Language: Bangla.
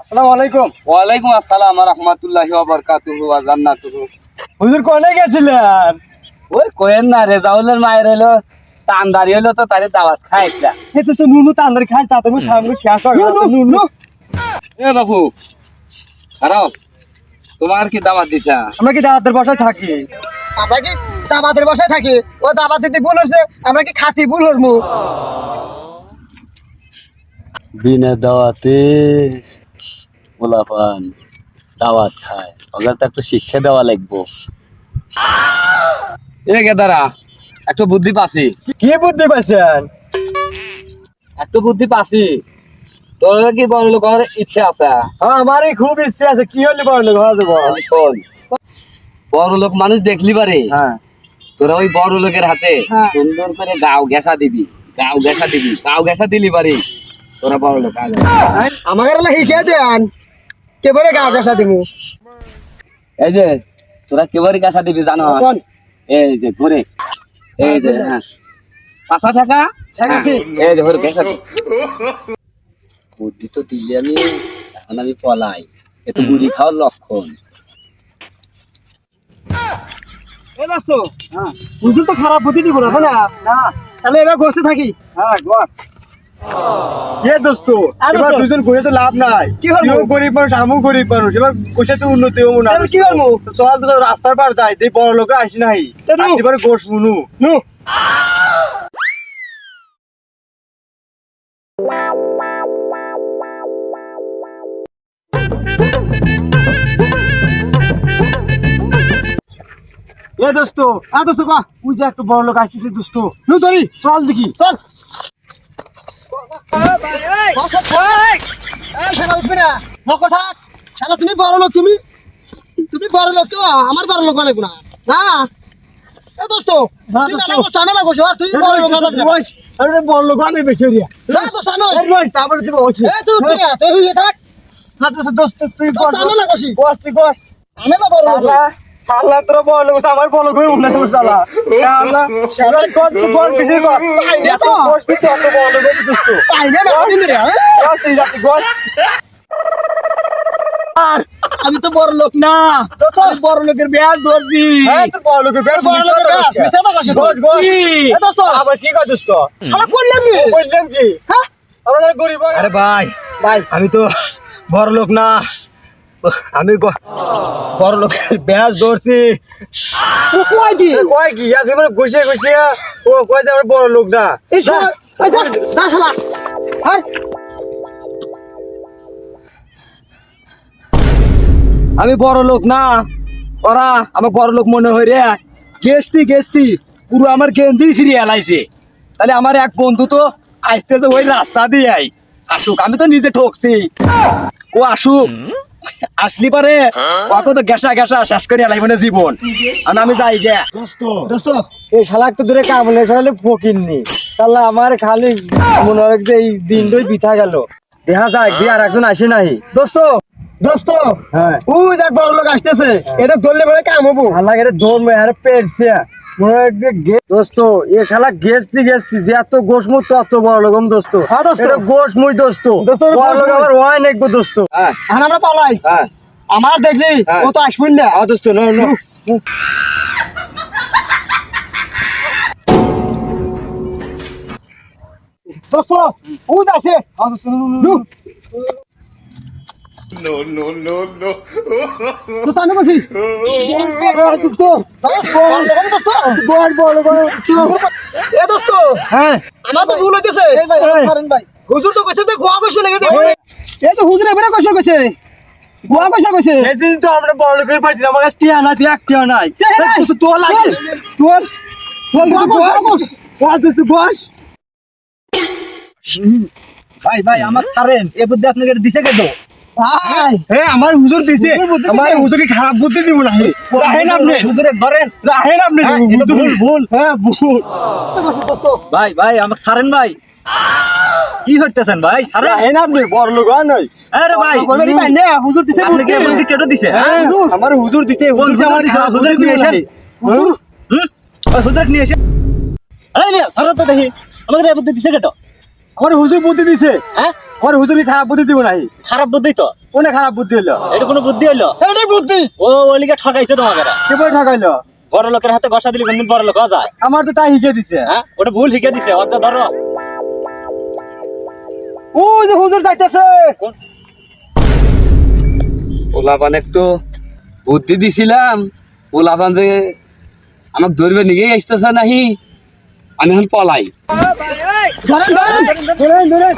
আসসালামু আলাইকুম। ওয়ালাইকুম আসসালাম রহমতুল্লাহি ওয়া বারাকাতুহু ওয়া জান্নাতুহু। হুজুর কোনে গেছিলেন? ওই কোয়েন না রেজাউলের মায়ের এলো তান্দারি হলো তো তারে দাওয়াত খাইছিলা এই তো নুনু তান্দারি খাই তাড়াতাড়ি খাম শেষ হয়ে গেল। নুনু এ বাবু খারাপ? তোমার কি দাওয়াত দিছা? আমরা কি দাওয়াতের বসায় থাকি? আমরা কি দাবাতের বসায় থাকি? ও দাবাত দিতে ভুল হচ্ছে আমরা কি খাতি ভুল হরমু বিনা দাওয়াতে গোলাপান দাওয়াত খায়। ওদের তো একটু শিক্ষা দেওয়া লাগবো। এ গেদারা একটু বুদ্ধি পাসি। কি বুদ্ধি পাইছেন? একটু বুদ্ধি পাসি। তোর কি বড় লোক হওয়ার ইচ্ছা আছে? হ্যাঁ আমারই খুব ইচ্ছে আছে। কি হলে বড় লোক হওয়া যাব? শোন বড় লোক মানুষ দেখলি পারে? হ্যাঁ। তোরা ওই বড় লোকের হাতে হ্যাঁ। সুন্দর করে গাও গেসা দিবি। গাও গেসা দিবি। গাও গেসা দিলি পারে। তোরা বড় লোক আগে। আমাকে শিখিয়ে দেন। কেবারে গা গাছা দিমু? এই যে তোরা কেবারে গেসা দিবি জানো? এই যে ঘুরে এই যে হ্যাঁ। পাঁচা টাকা। হ্যাঁ, এই যে ঘুরে বুদ্ধি তো দিলি আমি এখন আমি পলাই। এ তো বুড়ি খাওয়ার লক্ষণ। এ হ্যাঁ হুজুর তো খারাপ বুদ্ধি দিব না তাহলে এবার বসতে থাকি। হ্যাঁ গোয়া এ দোস্ত এবার দুজন ঘুরে তো লাভ নাই। কি হলো গরিব মানুষ আমিও গরিব মানুষ এবার কোষে তো উন্নতি হব না। কি হলো চল তো রাস্তার পার যাই দেই বড় লোক আসি নাই। এবারে গোস মুনু এ দোস্ত আ দোস্ত কা? ওই যে একটা বড় লোক আসছে দোস্ত। নু ধরি। চল দেখি। চল। তুমি বড় লোক তুমি তুমি বড় লোক তো আমার বড় লোক অনেক না না? এ দোস্ত তুই বড় লোক আরে বড় লোক আমি বেশি রিয়া না তো জানো এর তারপরে তুমি বসি এ তুই থাক। না দোস্ত তুই তুই বস আমি না বড় লোক। আল্লাহ তোর বড় লোক আমার হয়ে করছে আল্লাহ আল্লাহ কত বড় কিছু পাইলে তো। বস বড় লোক দোস্ত পাইলে না রে বস তুই যাতি বস আর আমি তো বড় লোক না। আমি বড় লোকের ব্যাগ ধরছি। হ্যাঁ বড় লোকের ব্যাগ বড় লোকের ব্যাগ মিথ্যা তো কাছে দোস্ত। আবার কি কয় দোস্ত? সারা করলাম কি? বললাম কি? হ্যাঁ? আমরা গরিব আরে ভাই ভাই। আমি তো বড় লোক না। আমি বড় লোকের ব্যাগ ধরছি। কয় কি? কয় কি? আজকে মানে ঘুষে ঘুষে ও কয় যে আমরা বড় লোক না। আমি বড় লোক না। ওরা আমার বড় লোক মনে হয় রে। গেস্তি গেস্তি। পুরো আমার গেঞ্জি ছিঁড়ে এলাইছে তাহলে আমার এক বন্ধু তো আসতেছে ওই রাস্তা দিয়ে আই আসুক আমি তো নিজে ঠকছি। ও আসুক। আসলি পারে ওকে তো গ্যাসা গ্যাসা শেষ করে এলাই মানে জীবন। আর আমি যাই গে দোস্ত। দোস্ত এই শালাক তো দূরে কাম হলে শালা ফকিননি তাহলে আমার খালি মনে হয় যে এই দিনটাই বিথা গেল। দেখা যায় কি আর একজন আসে নাই দোস্ত দোস্ত। হ্যাঁ। ওই দেখ বড় লোক আসতেছে। এটা ধরলে বলে কাম হব। আল্লাহ এটা ধরবে আরে পেটছে মনে হয় যে গে- দোস্ত এ শালা গেছতি গেছতি যে এত তত বড় আমি দোস্ত। এটা গোশ মুই দোস্ত বড় লোক আমার হয় নাকবো দোস্ত। হ্যাঁ। আমরা পালাই। হ্যাঁ। আমার দেখলি ও তো আসবেন না। হ্যাঁ দোস্ত নো নো। দোস্ত ও আছে হ্যাঁ দোস্ত no no No, no, no, no. তো তানে বসি দোস্ত বড় বড় বড় এ দোস্ত হ্যাঁ। আমার তো ভুল হইতেছে এই ভাই করেন ভাই হুজুর তো কইছে যে গোয়া কইছে নাকি এ তো হুজুর এবারে কইছে কইছে গোয়া কইছে কইছে এদিন তো আমরা বড় লোকের পাইছি আমার কাছে টিয়া না দিয়ে টিয়া নাই তো লাগে তোর তোর তুই গোস ভাই ভাই আমার সারেন। এ বুদ্ধি আপনাকে দিছে কেন এ আমার হুজুর দিছে। আমার হুজুরি খারাপ বুদ্ধি দিব না। রাহেন আপনি। হুজুরে ধরেন। রাহেন আপনি। ভুল ভুল। হ্যাঁ ভুল। ভাই ভাই আমাকে ছাড়েন ভাই। কি করতেছেন ভাই? ছাড়েন। রাহেন আপনি বড় লোক হয় নাই আরে ভাই বলেন ভাই নে হুজুর দিছে বুদ্ধি। বুদ্ধি? কেটে দিছে। হ্যাঁ, আমার হুজুর দিছে হুজুর আমার? হুজুর নিয়ে এসেন। হুজুর। হুম? হুজুর নিয়ে এসে এই নিয়ে ছাড়ো তো দেখি। আমাকে বুদ্ধি দিছে কেটো। আমার হুজুর বুদ্ধি দিছে। হ্যাঁ? ওর হুজুরি খারাপ বুদ্ধি দিব নাই খারাপ বুদ্ধি তো? কোনে খারাপ বুদ্ধি হলো? এটা কোনো বুদ্ধি হইল এটাই বুদ্ধি। ও ওলিকে ঠকাইছে তোমাকে কে বই ঠকাইলো? বড় লোকের হাতে গসা দিলে কোনদিন বড় লোক যায়? আমার তো তাই হিকে দিছে। হ্যাঁ? ওটা ভুল শিখে দিছে অর্থ ধরো। ও যে হুজুর যাইতেছে। ওলাপান তো বুদ্ধি দিছিলাম। ওলাপান যে আমাকে ধরবে নিয়ে আসতেছে নাহি। আমি এখন পলাই। ধরেন ধরেন। ধরেন ধরেন।